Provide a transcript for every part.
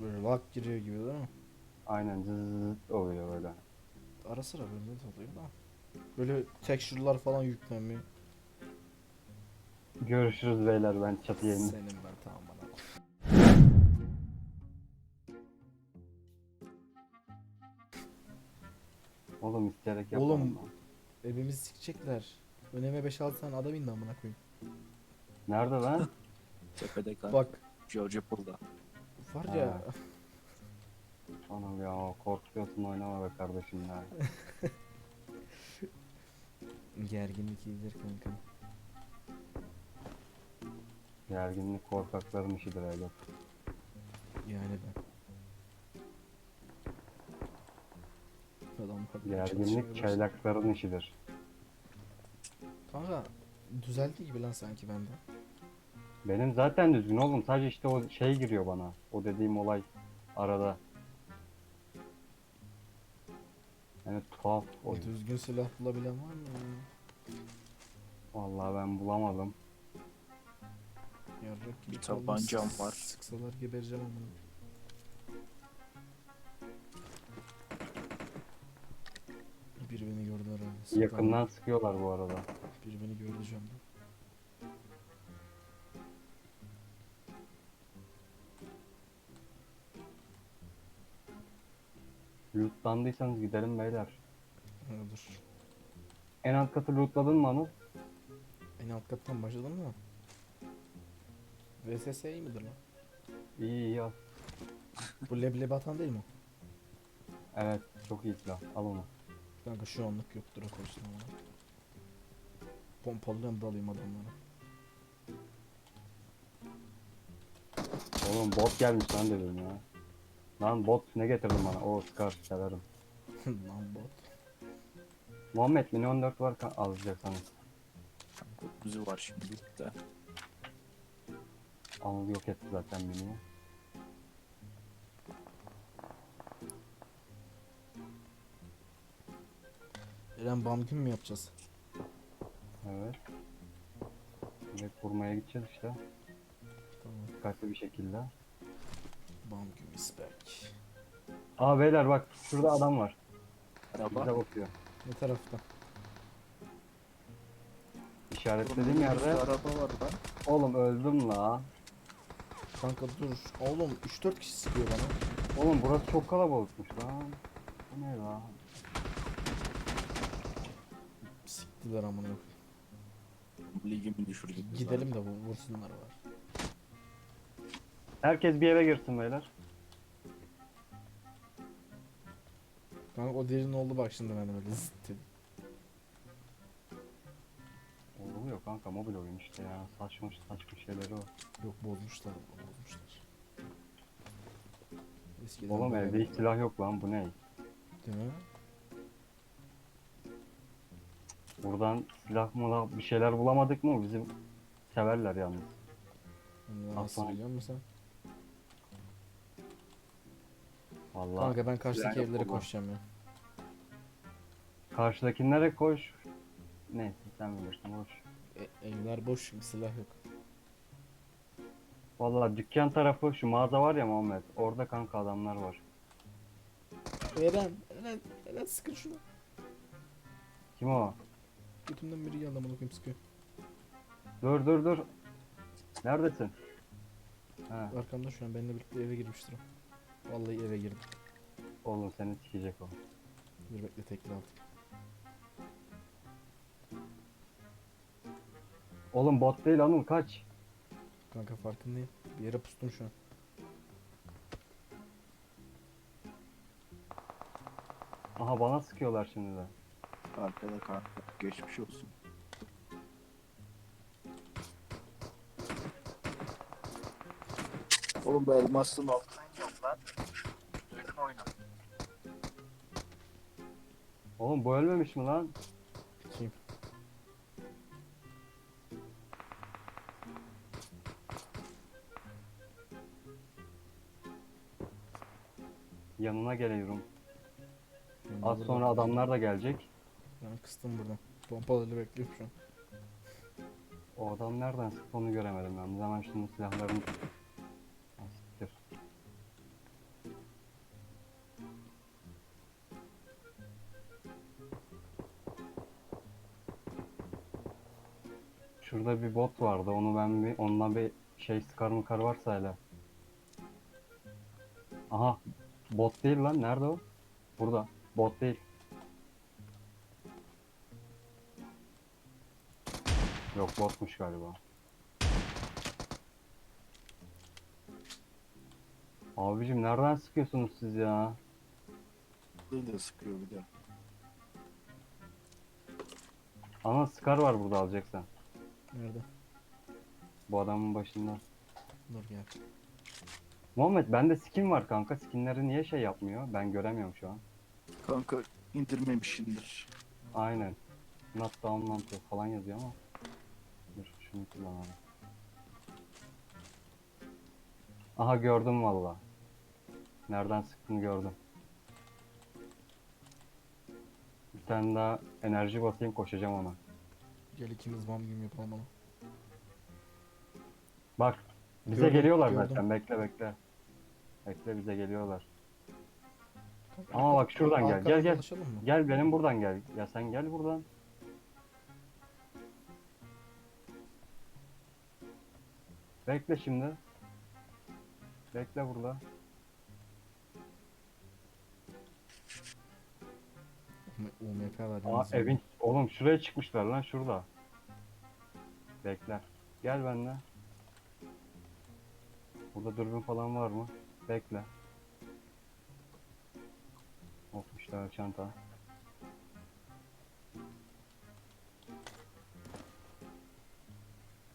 Böyle lak giriyor gibi değil mi? Aynen zıt oluyor böyle. Ara sıra böyle de oluyor da. Böyle texture'lar falan yüklenmiyor. Görüşürüz beyler ben çatıya indim. Senin ben tamam bana. Oğlum isteyerek Oğlum. yapmadım lan. Evimizi sikecekler. Öneme 5-6 tane adam indi amına koyayım. Nerede lan? Tepede kal. Bak George Pool'da. Var ya. Ha. Anam ya korkuyorsun oynama be kardeşim ya. Gerginlik iyidir kanka. Gerginlik korkakların işidir evlat. Yani ben. Adamlar Gerginlik çalışmaya başladı. çaylakların işidir. Kanka düzeldi gibi lan sanki bende. Benim zaten düzgün oğlum sadece işte o şey giriyor bana. O dediğim olay arada. Yani tuhaf O oyun. düzgün silah bulabilen var mı? Vallahi ben bulamadım. Yarrak gibi Bir tabancam var. Sıksalar gebereceğim amına. Biri beni gördü herhalde. Yakından ama. sıkıyorlar bu arada. Biri beni gördü camda. Lootlandıysanız gidelim beyler. Ha, dur. En alt katı lootladın mı Anıl? En alt kattan başladım mı? VSS iyi midir lan? İyi iyi al. Bu leblebi atan değil mi? Evet çok iyi silah. Al onu. Kanka şu anlık yoktur o koşsun ama. Pompalıyorum dalayım adamlara. Oğlum bot gelmiş lan dedim ya. Lan bot ne getirdin bana? O Scar severim. Lan bot. Muhammed mini 14 var ka- alacaksanız. Kuzu var şimdi de. Anıl yok etti zaten miniyi. Eren bam gün mü yapacağız? Evet. Evet vurmaya gideceğiz işte. Tamam. Dikkatli bir şekilde. Bam back. Aa beyler bak şurada adam var. Bize Araba. bakıyor. Ne tarafta? İşaretlediğim yerde. Araba var lan. Oğlum öldüm la. Kanka dur. Oğlum 3-4 kişi sıkıyor bana. Oğlum burası çok kalabalıkmış lan. Bu ne la? Siktiler amına. koyayım. Ligimi düşürdük. biz Gidelim de bu vursunlar var. Herkes bir eve girsin beyler. Kanka o derin oldu bak şimdi ben böyle zıt dedim. Oluyor kanka mobil oyun işte ya. Saçma saçma şeyleri var. Yok bozmuşlar bozmuşlar. Eskiden Oğlum böyle evde hiç silah yok lan bu ne? Değil mi? Buradan silah mı bir şeyler bulamadık mı bizim severler yalnız. Onu Al nasıl biliyor musun sen? Vallahi. Kanka ben karşıdaki yok evlere koşacağım ya. Karşıdakilere koş. Neyse sen bilirsin boş. E, evler boş çünkü silah yok. Vallahi dükkan tarafı şu mağaza var ya Muhammed. Orada kanka adamlar var. Eren, Eren, Eren sıkın şunu. Kim o? Götümden biri geldi amına koyayım sıkıyor. Dur dur dur. Neredesin? Ha, Arkamda şu an benimle birlikte eve girmiştir o. Vallahi eve girdim. oğlum seni sikecek o. Dur bekle tekli aldım. Oğlum bot değil Anıl kaç. Kanka farkındayım. Bir yere pustum şu an. Aha bana sıkıyorlar şimdi de. Arkada kanka. Geçmiş olsun. Oğlum bu elmasın altına Oğlum bu ölmemiş mi lan? Kim? Yanına geliyorum. De Az sonra adamlar da gelecek. Ben kıstım buradan. Pompalarıyla bekliyorum şu an. O adam nereden sıktı onu göremedim ben. Hemen şimdi silahlarını... Şurada bir bot vardı. Onu ben bir ondan bir şey sıkar mı kar varsa hele. Aha. Bot değil lan. Nerede o? Burada. Bot değil. Yok botmuş galiba. Abicim nereden sıkıyorsunuz siz ya? De sıkıyor bir de. Ana Scar var burada alacaksan. Nerede? Bu adamın başında. Dur gel. Muhammed bende skin var kanka. Skinleri niye şey yapmıyor? Ben göremiyorum şu an. Kanka indirmemişindir. Aynen. Not download falan yazıyor ama. Dur şunu kullanalım. Aha gördüm valla. Nereden sıktığını gördüm. Bir tane daha enerji basayım koşacağım ona. Gel ikimiz bam gibi yapalım onu. Bak bize Gördüm, geliyorlar gördüm. zaten bekle bekle. Bekle bize geliyorlar. Ama bak şuradan gel, Arkadan gel, gel. mı? Gel benim buradan gel. Ya sen gel buradan. Bekle şimdi. Bekle burada. UMP var. Aa evin oğlum şuraya çıkmışlar lan şurada. Bekle. Gel benimle. Burada dürbün falan var mı? Bekle. 60 tane çanta.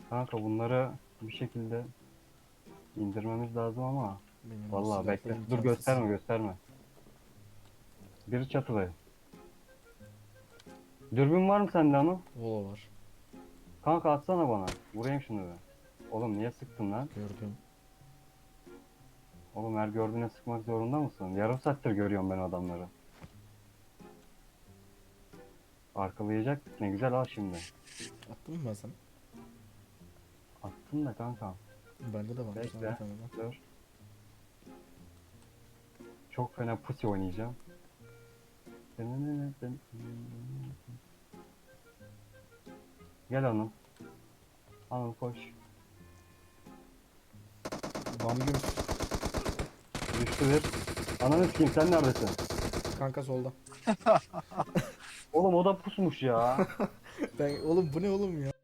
Kanka bunları bir şekilde indirmemiz lazım ama Benim vallahi bekle. Dur gösterme gösterme. Biri çatıda. Dürbün var mı sende Anu? Volo var. Kanka atsana bana. Vurayım şunu be. Oğlum niye sıktın lan? Gördüm. Oğlum her gördüğüne sıkmak zorunda mısın? Yarım saattir görüyorum ben adamları. Arkalayacaktık ne güzel al şimdi. Attın mı ben sana? Attın da kanka. Bende de var. Bekle. Dur. Çok fena pusi oynayacağım. Gel hanım. Hanım koş. Bam. Düştü bir. Ananı sikeyim sen neredesin? Kanka solda. Oğlum o da pusmuş ya. Ben oğlum bu ne oğlum ya?